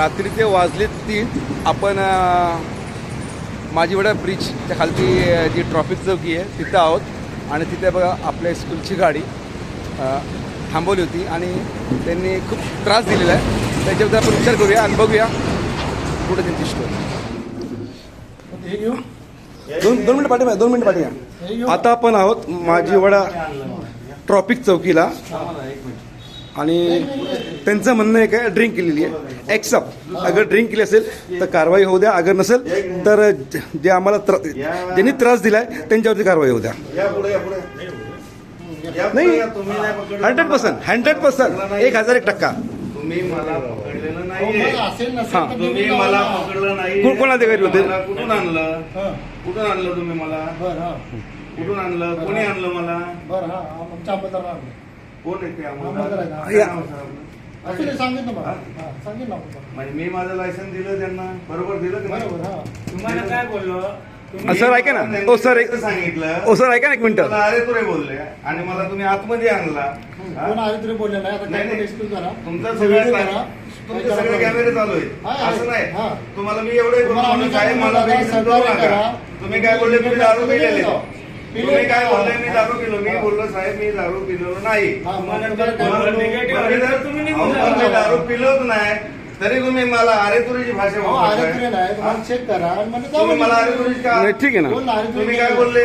रात्रीचे वाजले तीन आपण माझीवडा ब्रिजच्या खालची अ, जी ट्रॉफिक चौकी आहे तिथं आहोत. आणि तिथे बघा आपल्या स्कूलची गाडी थांबवली होती. आणि त्यांनी खूप त्रास दिलेला आहे. त्याच्याबद्दल आपण विचार करूया आणि बघूया पुढे त्यांची स्टोरी दोन दोन मिनिटं पाठी दोन मिनिटं पाठी आता आपण आहोत माझीवडा ट्रॉफिक चौकीला. आणि त्यांचं म्हणणं आहे काय ड्रिंक केलेली आहे. एक्सेप्ट अगर ड्रिंक केली असेल तर कारवाई होऊ द्या. अगर नसेल तर ज- आम्हाला त्रा ज्यांनी त्रास दिलाय त्यांच्यावरती कारवाई होऊ द्या. नाही या, तुम्ही नाही पकडलं. हंड्रेड पर्सेंट हंड्रेड पर्सेंट एक हजार एक टक्का. तुम्ही मला पकडलेलं तुम्ही मला. पकडलं नाही कोण- कोण अधिकारी होते? कुठून आणलं? हं, कुठून आणलं तुम्ही मला? बरं हा. कुठून आणलं? कोणी आणलं मला? हा. कोण आहे ते आम्हाला. म्हणजे मी माझं लायसन दिलं त्यांना बरोबर दिलं की नाही? बरोबर हा तुम्हाला काय बोललो सर ऐका ना ओ सर एक सांगितलं ओ सर ऐका ना एक मिनिट मला अरे तुरे बोलले आणि मला तुम्ही आतमध्ये आणला हा? नाही आता नाही, काय नाही. एक्सक्यूज करा तुमचा व्हिडिओ सगळं करा. तुमचे. सगळे कॅमेरे चालू हा, आहेत आहे. असं नाही हा. तुम्हाला मी एवढे तुम्हाला आम्ही काय मला करा. तुम्ही काय बोलले तुम्ही दारू पिलेले पिले. तुम्ही काय बोलले मी दारू पिलो. मी बोललो साहेब मी दारू पिलेलो नाही. हा, मी दारू पिलोच नाही. तरी तुम्ही मला अरे तुरीची भाषा हो, आरे तुरे वापरताय नाही तुम्हाला चेक करा. आणि म्हणजे तुम्ही मला अरे तुरीची का? नाही, ठीक आहे ना. तुम्ही काय. बोलले?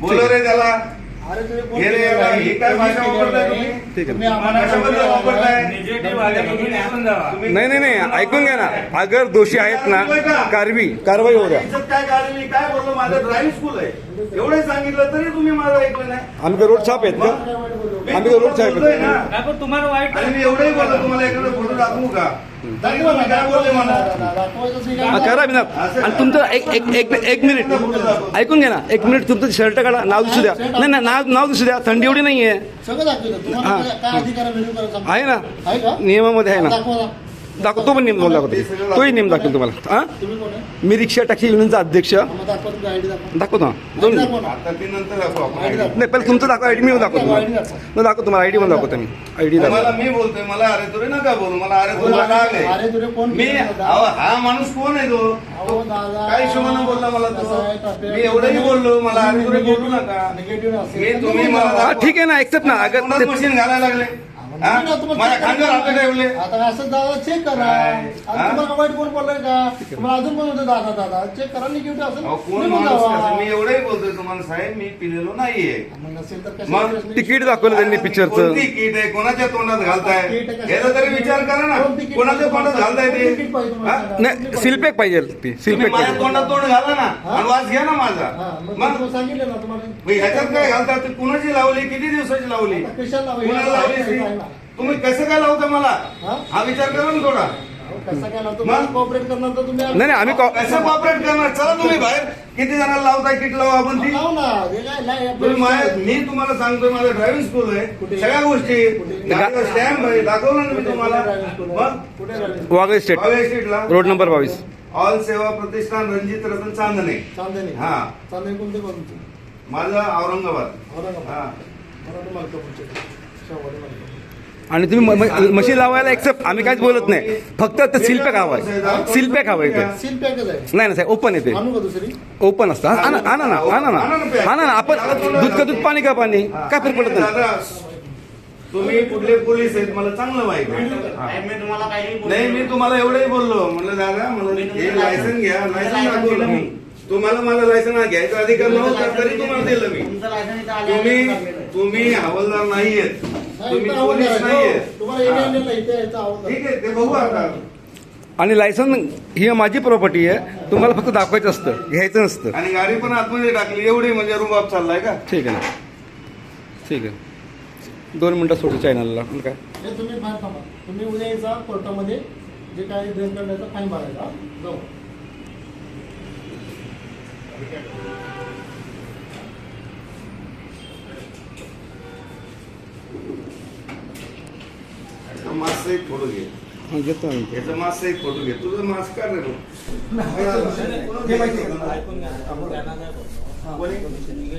बोलो रे त्याला. हे नाही. ही काय भाषा तुम्ही वापरताय केलं तुम्ही? नाही. ठीक आहे. तुम्ही आम्हाला कशाबद्दल बोलला वापरताय? नाही. निगेटिव्ह आले तुम्ही निघून जावा तुम्ही- नाही नाही नाही ऐकून घ्या ना अगर दोषी आहेत ना कारवी कारवाई होऊ द्या इज्जत काय काढली मी काय बोललो माझं ड्राईव्ह स्कूल आहे एवढे सांगितलं तरी तुम्ही माझं ऐकलं नाही आम्ही काय रोड छाप आहेत का? मी आम्ही काय रोड छाप ना. आहेत पण तुम्हाला वाईट आणि मी एवढंही बोललो तुम्हाला एखादा फोटो दाखवू का हा? करा विनाथ आणि तुमचं एक एक एक एक मिनिट. ऐकून घ्या ना. एक मिनिट तुमचं शर्ट काढा नाव दिसू द्या. नाही नाही नाव नाव दिसू द्या. थंडी एवढी नाही आहे हा. आहे ना. नियमामध्ये आहे ना. दाखवा ना. दाखव तो पण नियम दोन दाखवतो. तोही नियम दाखवेल तुम्हाला. हा? तुम्ही कोण आहे मी रिक्षा टॅक्सी युनियनचा अध्यक्ष. दाखवतो ना. दोन. नाही पहिले तुमचं दाखवा आयडी मी दाखवतो तुम्हाला. मग दाखवतो तुम्हाला आयडी पण दाखवतो मी. आयडी मला दाखवतो. मी बोलतोय मला अरे तुरे नका बोलू मला अरे राग तुरे मी? अहो, हा माणूस कोण आहे तो? काय हिशोबानं बोलला मला तो? मी एवढंही बोललो मला अरे तुरे बोलू नका. निगेटिव्ह हा. ठीक आहे ना एक्सेप्ट ना. अगर मशीन घालायला लागले. खांद्यावर ठेवले. आता असं दादा चेक करा? आता हा? तुम्हाला वाईट कोण बोललाय का? तुम्हाला अजून पण होतं दादा दादा. चेक करा निगेटिव्ह अहो, कोण माणूस. कसं? मी एवढंही बोलतोय तुम्हाला साहेब. मी पिलेलो नाहीये. मग नसेल तर मग कशाला तिकीट दाखवलं त्यांनी पिक्चरचं कोणती किट आहे? कोणाच्या तोंडात घालताय? याचा तरी विचार करा ना. कोणाच्या? तोंडात घालताय ते? हा? नाही सिलपॅक पाहिजे ती तुम्ही सिलपॅक माझ्या पाहिजे तोंडात तोंड घाला ना. हा? आणि वास घ्या ना माझा. हा, मग सांगितलं ना तुम्हाला मग ह्याच्यात काय घालतात? ती कुणाची लावली? किती दिवसाची लावली? आता कशाला लावायची? कुणाला लावली. तुम्ही कसं काय लावता मला? हा? विचार करा ना थोडा. अहो, कसं काय लावतो? मग? कॉपरेट करणार तर तुम्ही नाही नाही आम्ही कॉ- कसं कॉपरेट करणार? चला तुम्ही बाहेर. किती जणांना लावताय किट लावा आपण ती? लाव ना. हे काय लाई- तुम्ही माझ्या- मी तुम्हाला सांगतोय माझं ड्रायव्हिंग स्कूल आहे? सगळ्या गोष्टी? गाडीवर स्टॅम्प आहे. दाखवलं ना मी कुठे- तुम्हाला? मग? कुठे? वागळे स्टेट बावीस स्ट्रीटला रोड नंबर बावीस. ऑल सेवा प्रतिष्ठान रणजित रतन चांदणे. चांदणी. हा. चांदणी कोणते कोणते माझं औरंगाबाद. औरंगाबाद. हा. मराठी मलकापूरचे. शाहूवाडी मलकापूर. आणि तुम्ही मशीन लावायला एक्सेप्ट आम्ही काहीच बोलत नाही. फक्त ते सिलपॅक हवाय. सिलपॅक हवाय ते. नाही ना साहेब ओपन येते आणू का दुसरी? ओपन असतं. आणा आणा ना आणा ना. आणा ना आपण दूध का दूध पाणी का पाणी? काय फरक पडत नाही? तुम्ही कुठले पोलीस आहेत? मला चांगलं माहिती आहे. हा. मी तुम्हाला काही नाही मी तुम्हाला एवढंही बोललो. म्हणलं दादा मला हे लायसन घ्या. लायसन दाखवलं मी. तुम्हाला माझं लायसन घ्यायचा अधिकार नव्हता तरी तुम्हाला दिलं मी. तुमचं लायसन इथं आलं तुम्ही तुम्ही हवालदार नाहीयेत. नाही, तुम्ही पोलीस हो. ठीक आहे ते बघू आता. आणि लायसन ही माझी प्रॉपर्टी आहे. तुम्हाला फक्त दाखवायचं असतं. घ्यायचं नसतं. आणि गाडी पण आतमध्ये टाकली. एवढी म्हणजे रुबाब चाललाय का? ठीक आहे ना. ठीक आहे. दोन मिनटं सोडू चॅनलला पण काय? हे तुम्ही थांबा. तुम्ही उद्या यायचा कोर्टामध्ये. जे काही ड्रेस करण्याचा फाईन भरायचा? जाऊ. मास्क एक फोटो घे. हा, घेतो आम्ही. याचा मास्क एक फोटो घे. तुझं मास्क काढ रे. कोणी?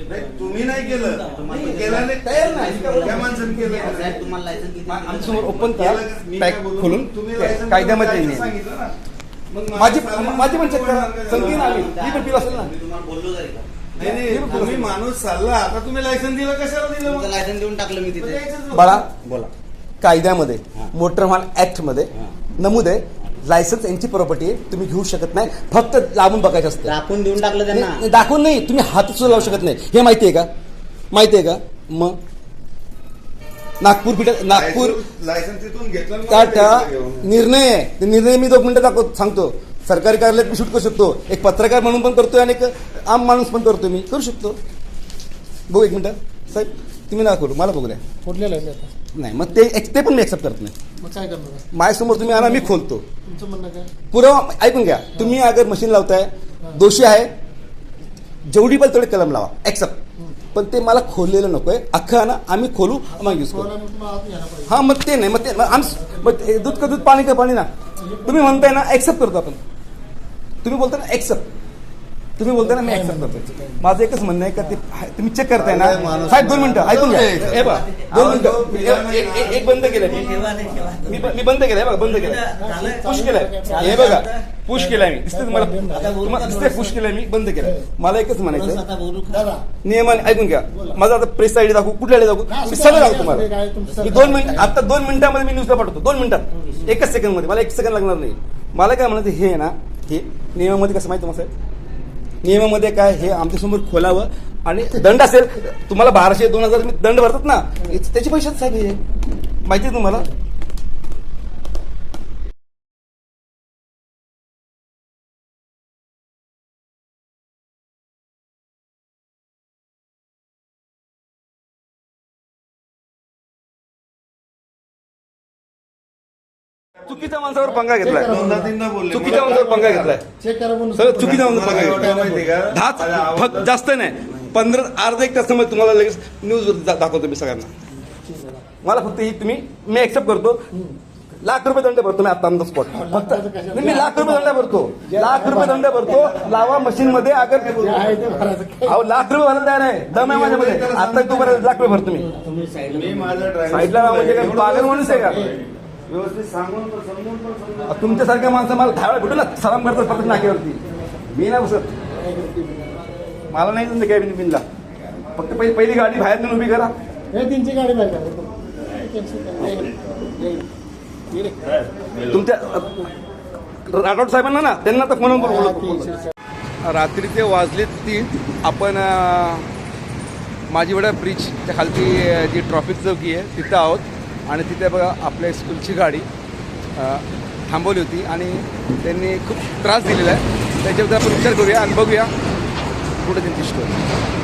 नाही, तुम्ही नाही केलं. तुम्ही केलं नाही. तयार नाही. त्या माणसाने केलं. साहेब तुम्हाला लायसन किती आमच्यासमोर ओपन करा केलं का? मी काय पॅक बोललो? खोलून तुम्ही license कायद्यामध्ये नाही सांगितलं ना. मग माझी माझी करा? ती पण पिल असेल ना. मी तुम्हाला बोललो जरी का? नाही नाही तुम्ही माणूस चालला. आता तुम्ही लायसन दिलं कशाला दिलं तुमचं? लायसन देऊन टाकलं मी तिथे. बाळा बोला. कायद्यामध्ये. मोटर वाहन ऍक्टमध्ये. नमूद आहे. लायसन्स यांची प्रॉपर्टी आहे. तुम्ही घेऊ शकत नाही. फक्त लावून बघायचं असतं. दाखवून देऊन टाकलं त्यांना. नाही, नाही, दाखवून नाही. तुम्ही हात सुद्धा लावू शकत नाही. हे माहिती आहे का? माहिती आहे का? मग नागपूर पीठ नागपूर लायसन- लायसन तिथून घेतलं आणि त्या मग त्या द्यायचं घेऊन. निर्णय आहे. ते निर्णय मी दोन मिनिटं दाखव सांगतो. सरकारी कार्यालयात मी शूट करू शकतो. एक पत्रकार म्हणून पण करतोय आणि एक आम माणूस पण करतोय मी. करू शकतो. बघू एक मिनिटं. साहेब तुम्ही ना करू. मला बघू द्या. फोडलेलं आहे मी आता. नाही मग ते एक- ते पण मी एक्सेप्ट करत नाही. मग काय करणार? माझ्यासमोर तुम्ही आणा मी खोलतो. तुमचं म्हणणं काय? पुरावा ऐकून घ्या. तुम्ही अगर मशीन लावताय दोषी आहे जेवढी पण तेवढे कलम लावा. एक्सेप्ट पण ते मला खोललेलं नकोय. अख्खं आणा आम्ही खोलू मग यूज करू. सोळा मग तुम्हाला आत घ्यायला पाहिजे. हा मग ते नाही मग ते मग आम- मग ते दूध का दूध पाणी का पाणी ना. तुम्ही म्हणताय ना एक्सेप्ट करतो आपण. तुम्ही बोलताय ना एक्सेप्ट तुम्ही बोलताय ना मी एक्सेप्ट करतो माझं एकच म्हणणं आहे का ते तुम्ही चेक करताय ना? साहेब दोन मिनिटं ऐकून घ्या. हे बघा दोन मिनिटं. एक- बंद केलं मी. मी ब- मी बंद केलंय बघा बंद केलंय. पुश केलंय. हे बघा पुश केलाय मी. दिसतंय तुम्हाला? तुम्हाला दिसतंय पुश केलंय मी? बंद केलंय. मला एकच म्हणायचं नियमाने ऐकून घ्या. माझा आता प्रेस आयडी दाखवू. कुठल्या आयडी दाखवू? मी सगळं दाखवतो तुम्हाला. मी दोन मिनिट आता दोन मिनिटामध्ये मी न्यूजला पाठवतो. दोन मिनिटात. एकच सेकंडमध्ये. मला एक सेकंड लागणार नाही. मला काय म्हणायचं हे आहे ना हे नियमामध्ये कसं माहिती तुम्हाला साहेब? नियमामध्ये काय हे आमच्यासमोर खोलावं आणि दंड असेल तुम्हाला बाराशे दोन हजार दंड भरतात ना? त्याचे पैसे साहेब हे. माहिती आहे तुम्हाला? चुकीच्या माणसावर पंगा घेतलाय. दोनदा तीनदा बोलले. चुकीच्या माणसावर पंगा घेतलाय. चेक करा म्हणून सर चुकीच्या माणसावर पंगा घेतलाय. माहिती का? दहाच फक्त जास्त नाही. पंधरा अर्धा एक तासामध्ये तुम्हाला लगेच न्यूज दाखवतो मी सगळ्यांना. मला फक्त ही तुम्ही मी एक्सेप्ट करतो. लाख रुपये दंड भरतो मी आता ऑन द स्पॉट फक्त नाही, मी लाख रुपये दंड भरतो. लाख रुपये दंड भरतो. लावा मशीन मध्ये अगर अहो लाख रुपये भरायला तयार आहे. दम आहे माझ्यामध्ये. आता तू बरं लाख रुपये भरतो मी. मी माझं ड्रायव्हर साईडला राहा म्हणजे काय पागल माणूस आहे का? व्यवस्थित सांगून पण समजून पण समजून तुमच्यासारख्या माणसं मला दहा वेळा भेटू ना सलाम करतात प्रत्येक नाक्यावरती. मी नाही बसत. मला नाही तुमच्या कॅबिन बिनला. फक्त पहिली पहिली गाडी बाहेर नेऊन उभी करा. हे तीनची गाडी बाहेर. तुमच्या राठोड साहेबांना ना त्यांना तर हा, बोलतो तीनशे. रात्रीचे वाजले तीन आपण माझीवडा ब्रिजच्या खालची जी ट्रॉफिक चौकी आहे तिथं आहोत. आणि तिथे बघा आपल्या स्कूलची गाडी थांबवली होती आणि त्यांनी खूप त्रास दिलेला आहे. त्याच्याबद्दल आपण विचार करूया आणि बघूया कुठं त्यांची स्टोरी